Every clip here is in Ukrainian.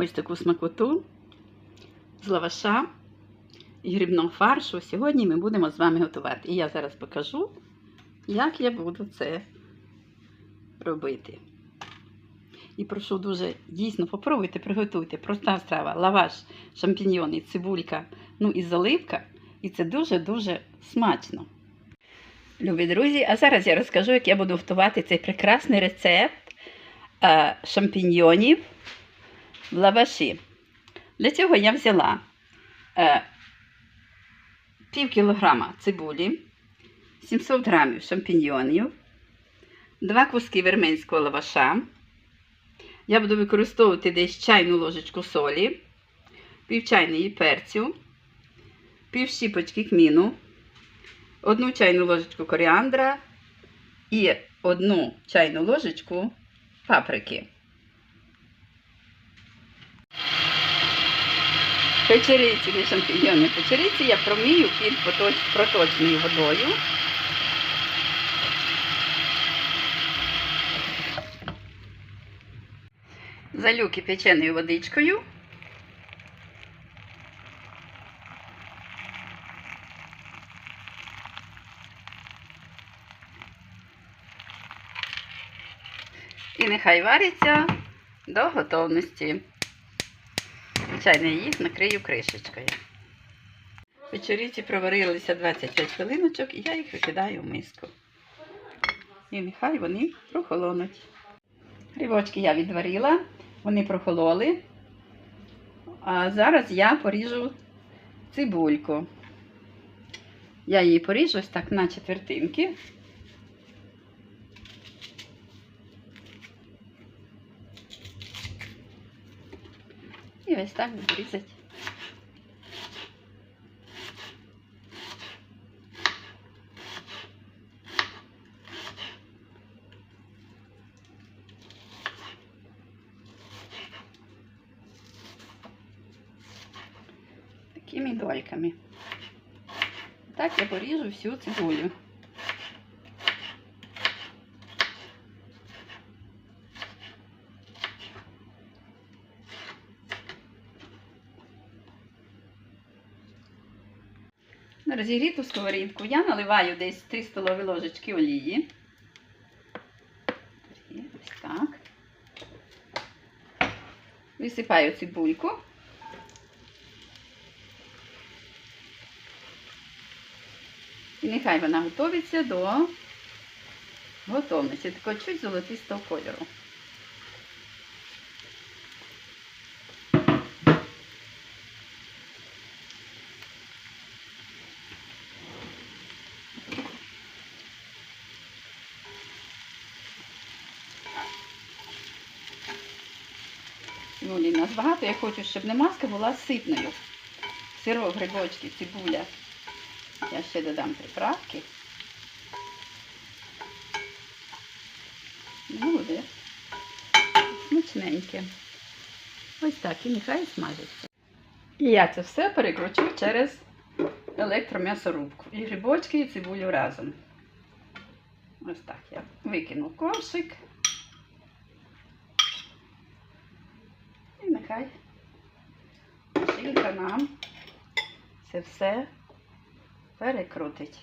ось таку смакоту з лаваша і грибного фаршу. Сьогодні ми будемо з вами готувати. І я зараз покажу, як я буду це робити. І прошу дуже дійсно попробуйте, приготуйте. Проста страва, лаваш, шампіньйони, цибулька, ну і заливка. І це дуже-дуже смачно. Любі друзі, а зараз я розкажу, як я буду готувати цей прекрасний рецепт е, шампіньйонів лаваші. Для цього я взяла е, пів кілограма цибулі, 700 грамів шампіньйонів, два куски верменського лаваша. Я буду використовувати десь чайну ложечку солі, пів чайної перцю, пів щіпочки кміну, одну чайну ложечку коріандра і одну чайну ложечку паприки. Печериці, не шампіньйони печериці я промію під проточною водою. Залю кипяченою водичкою. І нехай вариться до готовності. Звичайно, їх накрию кришечкою. Печеріці проварилися 25 хвилиночок і я їх викидаю в миску. І нехай вони прохолонуть. Грибочки я відварила, вони прохололи. А зараз я поріжу цибульку. Я її поріжу ось так на четвертинки. І ось так буду різати. Такими дольками. Так я поріжу всю цибулю. Розігріту сковорідку я наливаю десь 3 столові ложечки олії. Ось так. Висипаю цибульку. І нехай вона готовиться до готовності. Такого чуть золотистого кольору. Цибулі нас багато. Я хочу, щоб намазка була ситною. Сиро, грибочки, цибуля. Я ще додам приправки. Буде смачненьке. Ось так, і нехай смажиться. І я це все перекручу через електром'ясорубку. І грибочки, і цибулю разом. Ось так я викину ковшик. І тільки нам це все перекрутить.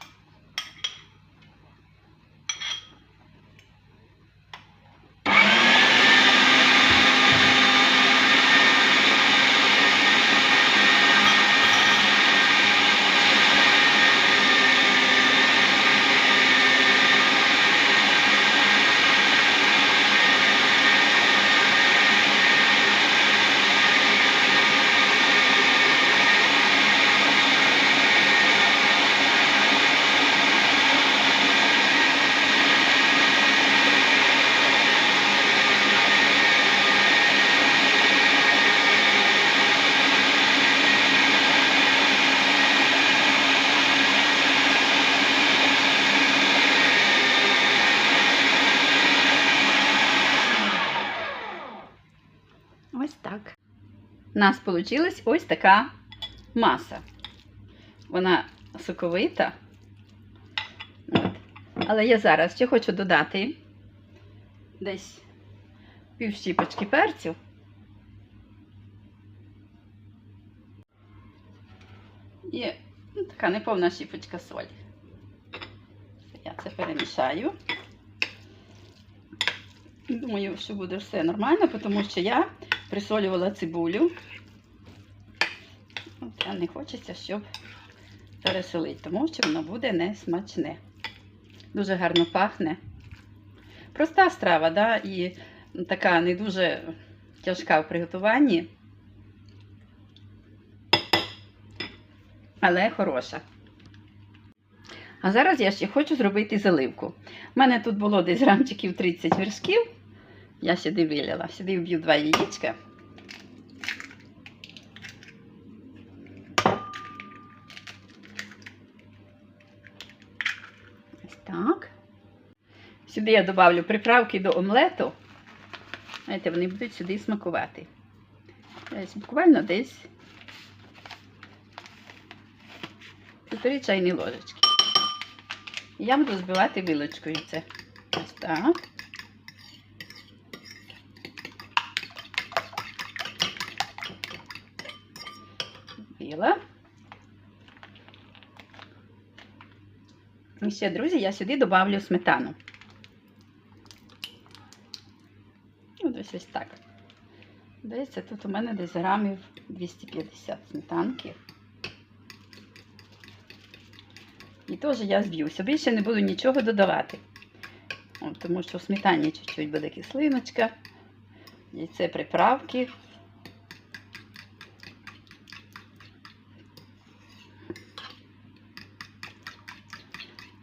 у нас вийшла ось така маса. Вона соковита. От. Але я зараз ще хочу додати десь пів щіпочки перцю. І ну, така неповна щіпочка солі. Я це перемішаю. Думаю, що буде все нормально, тому що я присолювала цибулю. А не хочеться, щоб пересолити, тому що воно буде не смачне. Дуже гарно пахне. Проста страва, да? і така не дуже тяжка в приготуванні, але хороша. А зараз я ще хочу зробити заливку. У мене тут було десь грамчиків 30 вершків. Я сюди вилила. Сюди вб'ю два яєчка. Ось так. Сюди я додавлю приправки до омлету. Знаєте, вони будуть сюди смакувати. Десь буквально десь півтори чайні ложечки. Я буду збивати вилочкою це. Ось так. І ще, друзі, я сюди додавлю сметану. Ось ось так. Дивіться, тут у мене десь грамів 250 сметанки. І теж я зб'юся. Більше не буду нічого додавати. Тому що в сметані чуть-чуть буде кислиночка. Яйце приправки.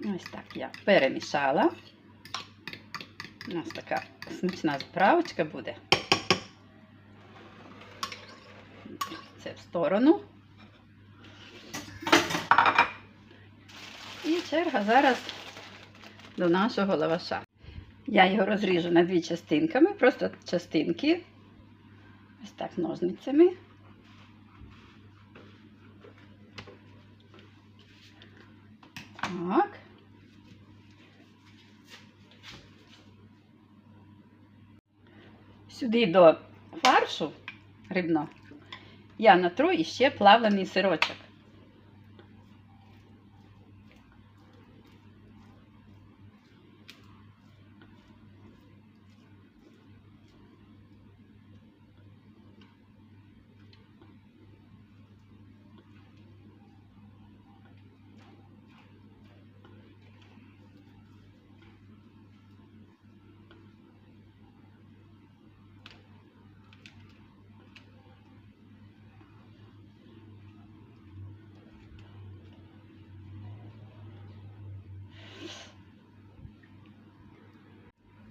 Ось так я перемішала. У нас така смачна заправочка буде. Це в сторону. І черга зараз до нашого лаваша. Я його розріжу на дві частинками, просто частинки. Ось так ножницями. Так. Сюди до фаршу рибно я натру іще плавлений сирочок.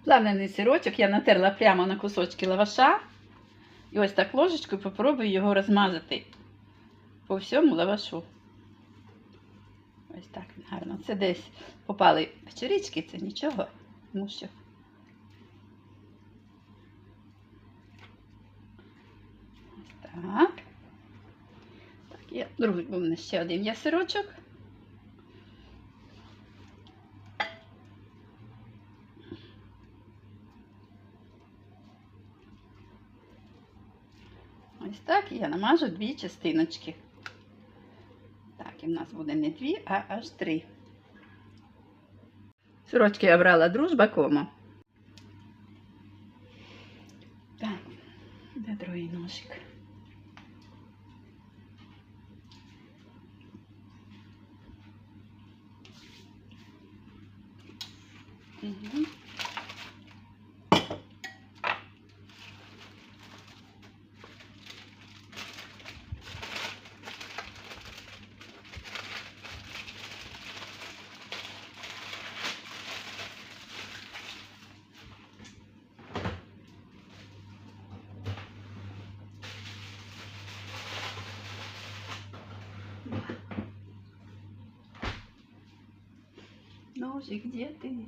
Плавлений сирочок я натерла прямо на кусочки лаваша. І ось так ложечкою попробую його розмазати по всьому лавашу. Ось так він гарно. Це десь попали печерички, це нічого, тому що. Ось так. Так, є другий був мене ще один є сирочок. Ось так і я намажу дві частиночки. Так, і в нас буде не дві, а аж три. Сирочки я брала дружба комо. Так, де другий ножик? Угу. Ножик, где ты?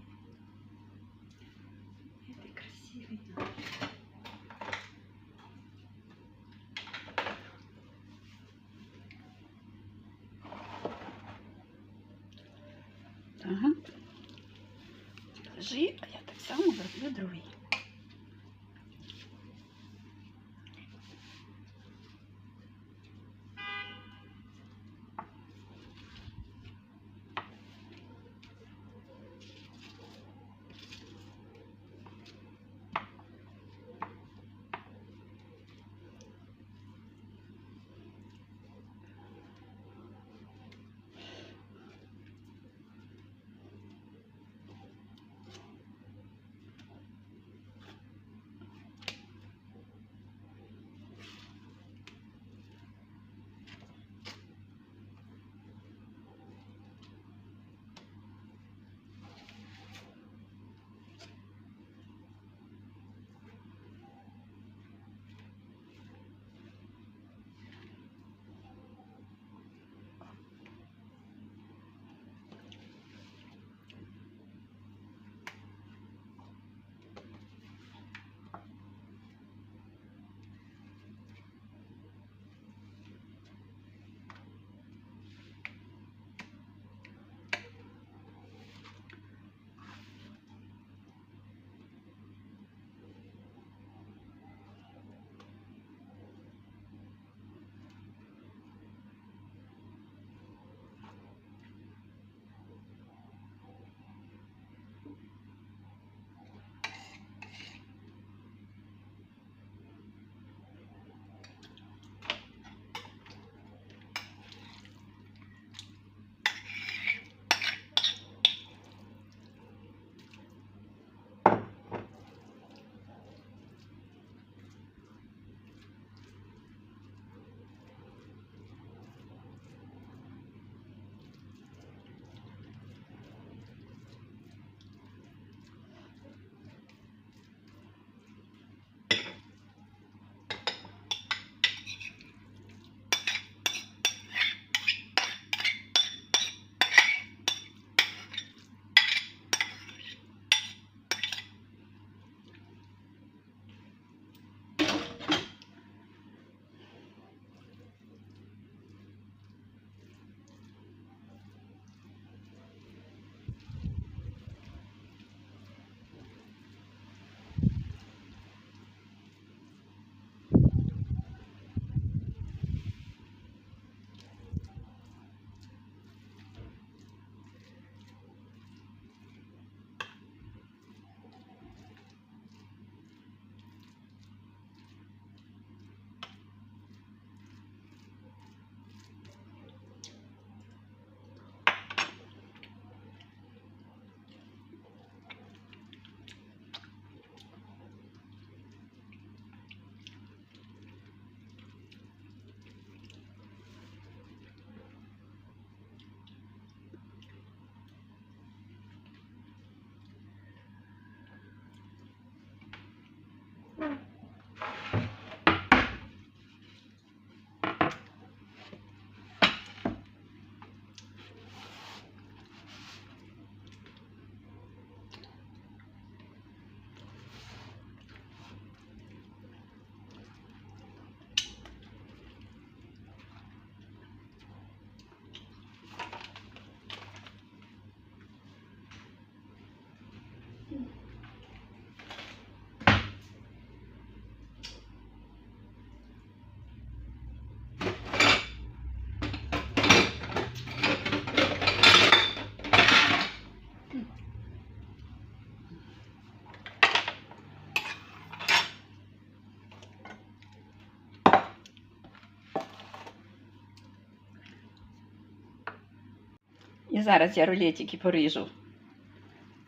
Зараз я рулетики поріжу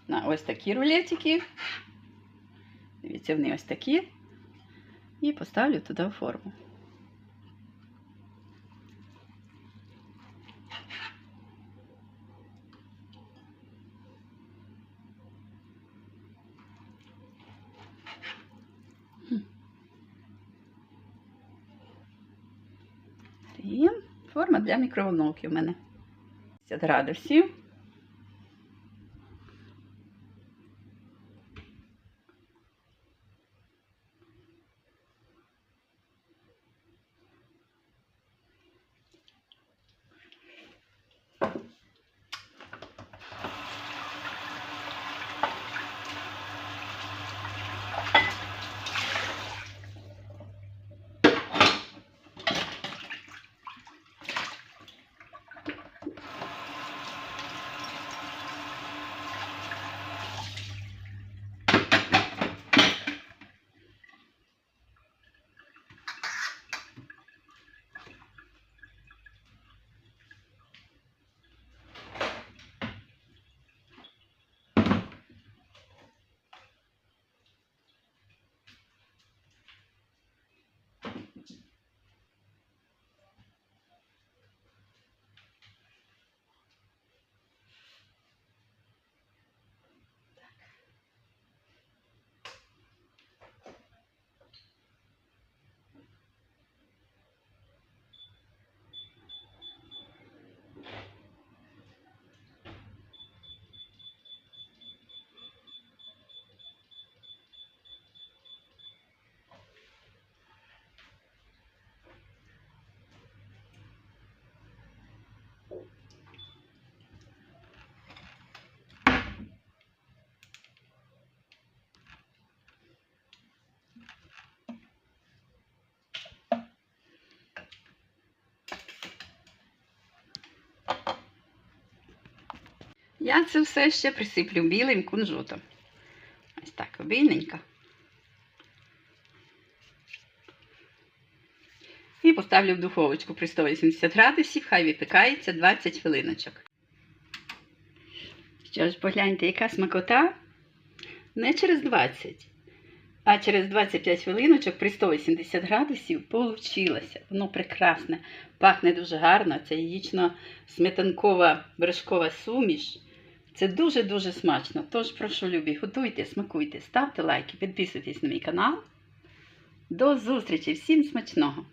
на ось такі рулетики. Дивіться, вони ось такі. І поставлю туди в форму. Форма для мікроволновки в мене. 50 градусів. Я це все ще присиплю білим кунжутом. Ось так, обильненько. І поставлю в духовочку при 180 градусів, хай випікається 20 хвилиночок. Що ж, погляньте, яка смакота? Не через 20, а через 25 хвилиночок при 180 градусів получилося. Воно прекрасне, пахне дуже гарно. Це яєчно-сметанкова вершкова суміш. Це дуже-дуже смачно. Тож прошу любі, готуйте, смакуйте, ставте лайки, підписуйтесь на мій канал. До зустрічі! Всім смачного!